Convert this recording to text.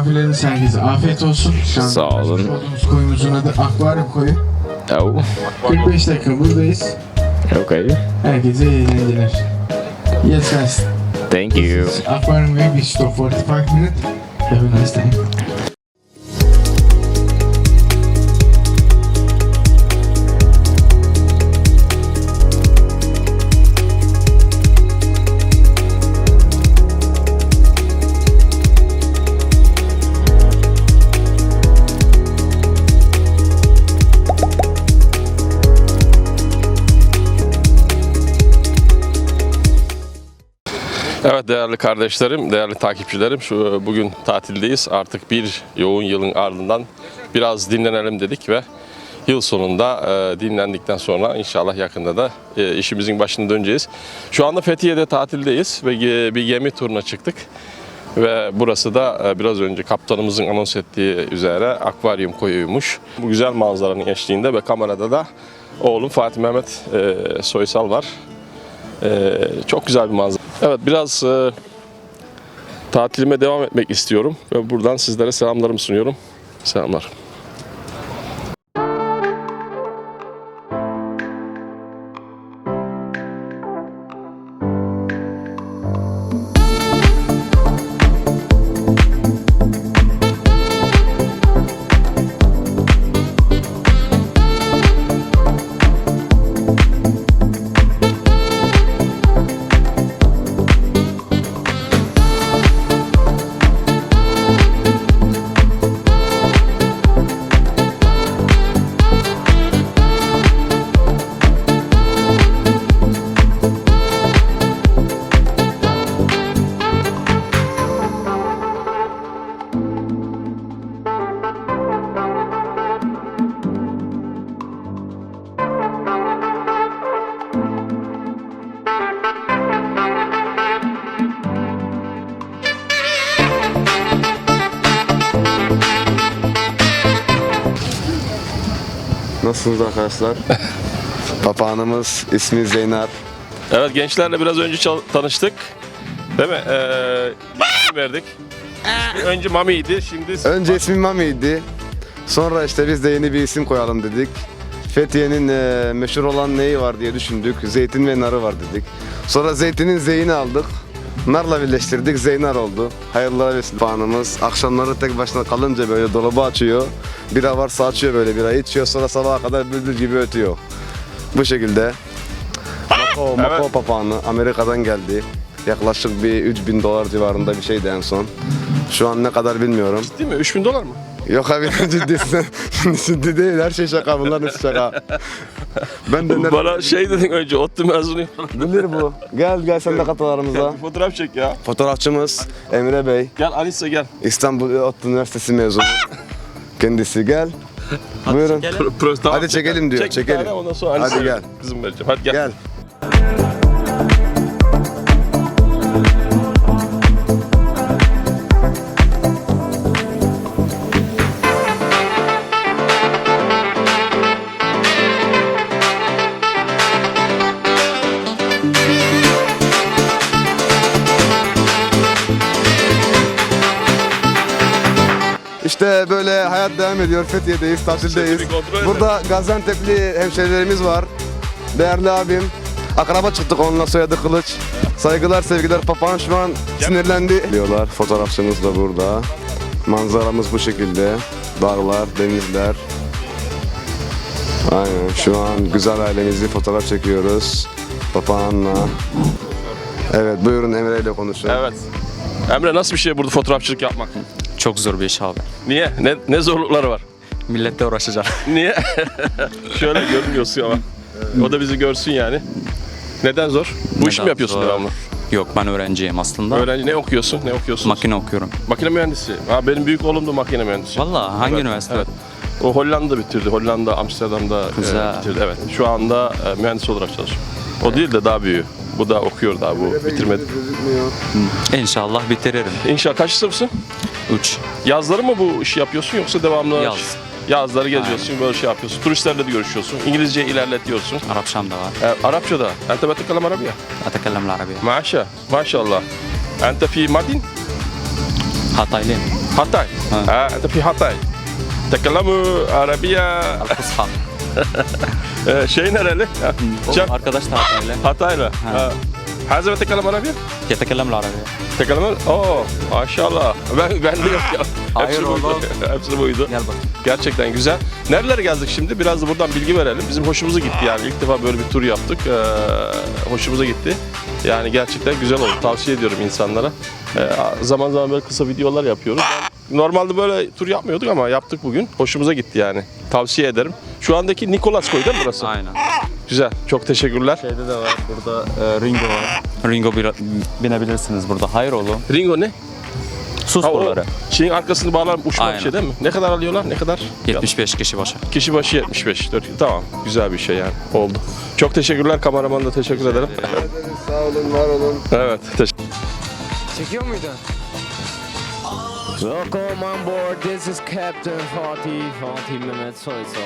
Misafirleriniz herkese afiyet olsun. Şu an Sağ olun. Olduğumuz koyumuzun adı Akvaryum Koyu. Oh, 45 dakika buradayız. okay. Herkese iyi eğlenceler. Yes guys. Thank you. Way we stop 45 minutes. Have a nice time. Evet değerli kardeşlerim, değerli takipçilerim, şu bugün tatildeyiz. Artık bir yoğun yılın ardından biraz dinlenelim dedik ve yıl sonunda e, dinlendikten sonra inşallah yakında da e, işimizin başına döneceğiz. Şu anda Fethiye'de tatildeyiz ve ge- bir gemi turuna çıktık. Ve burası da e, biraz önce kaptanımızın anons ettiği üzere akvaryum koyuymuş. Bu güzel manzaranın eşliğinde ve kamerada da oğlum Fatih Mehmet e, Soysal var. Ee, çok güzel bir manzara. Evet biraz e, tatilime devam etmek istiyorum ve buradan sizlere selamlarımı sunuyorum. Selamlar. Nasılsınız arkadaşlar? Papağanımız ismi Zeynep. Evet gençlerle biraz önce çal- tanıştık. Değil mi? Ee, isim verdik. Önce Mami'ydi, şimdi Önce ismi Mami'ydi. Sonra işte biz de yeni bir isim koyalım dedik. Fethiye'nin eee, meşhur olan neyi var diye düşündük. Zeytin ve narı var dedik. Sonra zeytinin zeyini aldık. Narla birleştirdik, zeynar oldu. Hayırlara vesile. Papağanımız akşamları tek başına kalınca böyle dolabı açıyor. Bira varsa açıyor böyle bira içiyor. Sonra sabaha kadar bülbül gibi ötüyor. Bu şekilde. Mako, Mako Evet. papağanı Amerika'dan geldi. Yaklaşık bir 3000 dolar civarında bir şeydi en son. Şu an ne kadar bilmiyorum. değil mi? 3000 dolar mı? Yok abi ciddisin. Ciddi değil her şey şaka bunların hepsi şaka. Ben de. Bana şey dedin önce, ODTÜ mezunuyum. Bilir bu. Gel gel sen de katıl aramıza. Bir fotoğraf çek ya. Fotoğrafçımız Emre Bey. Gel Anissa gel. İstanbul ODTÜ Üniversitesi mezunu. Kendisi gel. Buyurun. Pro- pro- tamam, Hadi çekelim diyor, Çek bir çekelim. tane, ondan sonra Hadi Anissa'ya gel. Kızım vereceğim. Hadi gel. Gel. İşte böyle hayat devam ediyor. Fethiye'deyiz, tatildeyiz. Burada Gaziantep'li hemşehrilerimiz var. Değerli abim. Akraba çıktık onunla soyadı Kılıç. Saygılar, sevgiler. Papağan şu an sinirlendi. Diyorlar. Fotoğrafçımız da burada. Manzaramız bu şekilde. Dağlar, denizler. Aynen. Şu an güzel ailemizi fotoğraf çekiyoruz. Papağanla. Evet, buyurun Emre ile konuşun. Evet. Emre nasıl bir şey burada fotoğrafçılık yapmak? Çok zor bir iş abi. Niye? Ne, ne zorlukları var? Milletle uğraşacak. Niye? Şöyle görünüyorsun ama. O da bizi görsün yani. Neden zor? Bu işi mi Neden yapıyorsun zor? devamlı? Yok ben öğrenciyim aslında. Öğrenci ne okuyorsun? Ne okuyorsun? Makine okuyorum. makine mühendisi. Ha, benim büyük oğlum da makine mühendisi. Valla hangi Evet, üniversite? Evet. O Hollanda bitirdi. Hollanda, Amsterdam'da e, Güzel. bitirdi. Evet. Şu anda e, mühendis olarak çalışıyor. O değil de daha büyüğü. Bu da okuyor daha bu bitirmedi. İnşallah bitiririm. İnşallah kaç sınıfsın? Tuç. Yazları mı bu işi yapıyorsun yoksa devamlı? Yaz. Yazları geziyorsun, böyle şey yapıyorsun. Turistlerle de görüşüyorsun. İngilizce ilerletiyorsun. Arapçam da var. E, Arapça da. Ente betekalem Arabiya. Atekallam Arabiya. Maşa. Maşallah. Ente fi Mardin? Hataylıyım. Hatay. Ha. Ha, ente fi Hatay. Tekellemu Arabiya. Al-Fusha. E, şey nereli? Arkadaş da Hataylı. Hataylı. Ha. Hazır ve tekellem Arabiya? Yetekellem العربية. Tekellem Oo, maşallah. Ben ben de yok ya. Hayır Hepsi buydu. oğlum. Hepsi buydu. Gel bakayım. Gerçekten güzel. Nerelere gezdik şimdi? Biraz da buradan bilgi verelim. Bizim hoşumuza gitti yani. İlk defa böyle bir tur yaptık. Ee, hoşumuza gitti. Yani gerçekten güzel oldu. Tavsiye ediyorum insanlara. Ee, zaman zaman böyle kısa videolar yapıyoruz. Ben normalde böyle tur yapmıyorduk ama yaptık bugün. Hoşumuza gitti yani. Tavsiye ederim. Şu andaki Nikolas Koy değil mi burası? Aynen. Güzel. Çok teşekkürler. Şeyde de var. Burada e, Ringo var. Ringo bir, binebilirsiniz burada. Hayır oğlum. Ringo ne? Su Ha, o sporları. şeyin arkasını bağlar uçma bir Aynen. şey değil mi? Ne kadar alıyorlar? Ne kadar? 75 kişi başı. Kişi başı 75. Dört- Tamam. Güzel bir şey yani. Oldu. Çok teşekkürler. Kameraman da teşekkür ederim. Sağ olun, var olun. Evet. Teşekkür Çekiyor muydun? Welcome on board. This is Captain Fatih, Fatih Mehmet Soysal.